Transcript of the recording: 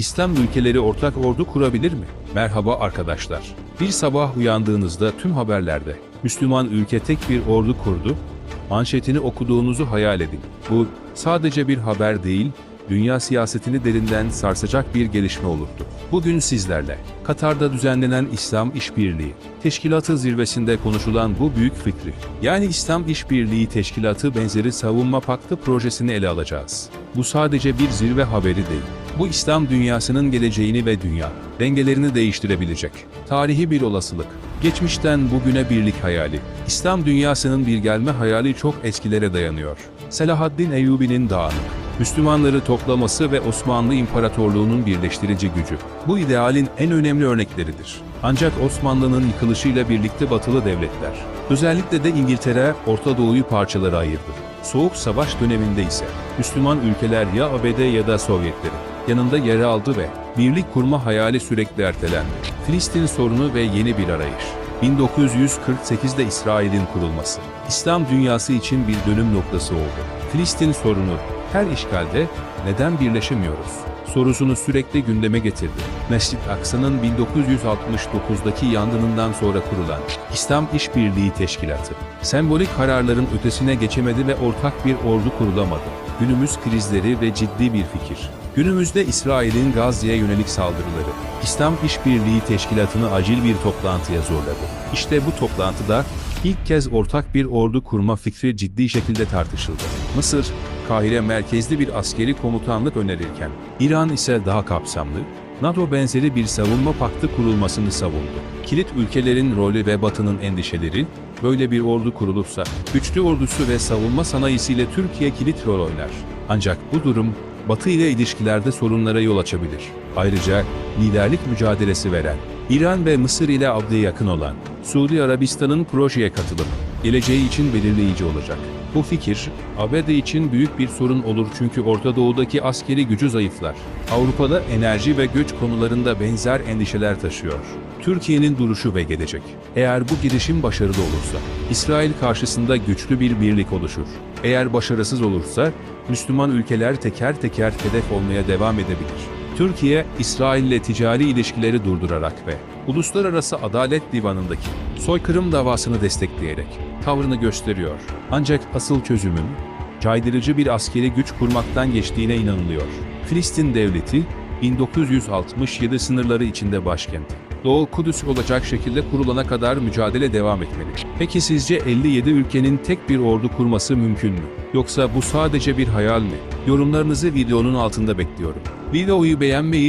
İslam ülkeleri ortak ordu kurabilir mi? Merhaba arkadaşlar. Bir sabah uyandığınızda tüm haberlerde Müslüman ülke tek bir ordu kurdu. Manşetini okuduğunuzu hayal edin. Bu sadece bir haber değil, dünya siyasetini derinden sarsacak bir gelişme olurdu. Bugün sizlerle Katar'da düzenlenen İslam İşbirliği Teşkilatı zirvesinde konuşulan bu büyük fikri, yani İslam İşbirliği Teşkilatı benzeri savunma paktı projesini ele alacağız. Bu sadece bir zirve haberi değil. Bu İslam dünyasının geleceğini ve dünya dengelerini değiştirebilecek. Tarihi bir olasılık. Geçmişten bugüne birlik hayali. İslam dünyasının bir gelme hayali çok eskilere dayanıyor. Selahaddin Eyyubi'nin dağınık, Müslümanları toplaması ve Osmanlı İmparatorluğu'nun birleştirici gücü. Bu idealin en önemli örnekleridir. Ancak Osmanlı'nın yıkılışıyla birlikte batılı devletler, özellikle de İngiltere, Orta Doğu'yu parçalara ayırdı. Soğuk Savaş döneminde ise Müslüman ülkeler ya ABD ya da Sovyetleri yanında yer aldı ve birlik kurma hayali sürekli ertelendi. Filistin sorunu ve yeni bir arayış. 1948'de İsrail'in kurulması, İslam dünyası için bir dönüm noktası oldu. Filistin sorunu, her işgalde neden birleşemiyoruz sorusunu sürekli gündeme getirdi. Mescid Aksa'nın 1969'daki yangınından sonra kurulan İslam İşbirliği Teşkilatı, sembolik kararların ötesine geçemedi ve ortak bir ordu kurulamadı. Günümüz krizleri ve ciddi bir fikir. Günümüzde İsrail'in Gazze'ye yönelik saldırıları, İslam İşbirliği Teşkilatı'nı acil bir toplantıya zorladı. İşte bu toplantıda ilk kez ortak bir ordu kurma fikri ciddi şekilde tartışıldı. Mısır, Kahire merkezli bir askeri komutanlık önerirken, İran ise daha kapsamlı, NATO benzeri bir savunma paktı kurulmasını savundu. Kilit ülkelerin rolü ve Batı'nın endişeleri, böyle bir ordu kurulursa, güçlü ordusu ve savunma sanayisiyle Türkiye kilit rol oynar. Ancak bu durum, Batı ile ilişkilerde sorunlara yol açabilir. Ayrıca liderlik mücadelesi veren, İran ve Mısır ile abdeye yakın olan, Suudi Arabistan'ın projeye katılıp, geleceği için belirleyici olacak. Bu fikir, ABD için büyük bir sorun olur çünkü Orta Doğu'daki askeri gücü zayıflar. Avrupa'da enerji ve göç konularında benzer endişeler taşıyor. Türkiye'nin duruşu ve gelecek. Eğer bu girişim başarılı olursa, İsrail karşısında güçlü bir birlik oluşur. Eğer başarısız olursa, Müslüman ülkeler teker teker hedef olmaya devam edebilir. Türkiye, İsrail ile ticari ilişkileri durdurarak ve Uluslararası Adalet Divanı'ndaki soykırım davasını destekleyerek tavrını gösteriyor. Ancak asıl çözümün caydırıcı bir askeri güç kurmaktan geçtiğine inanılıyor. Filistin devleti 1967 sınırları içinde başkenti. Doğu Kudüs olacak şekilde kurulana kadar mücadele devam etmeli. Peki sizce 57 ülkenin tek bir ordu kurması mümkün mü? Yoksa bu sadece bir hayal mi? Yorumlarınızı videonun altında bekliyorum. Videoyu beğenmeyi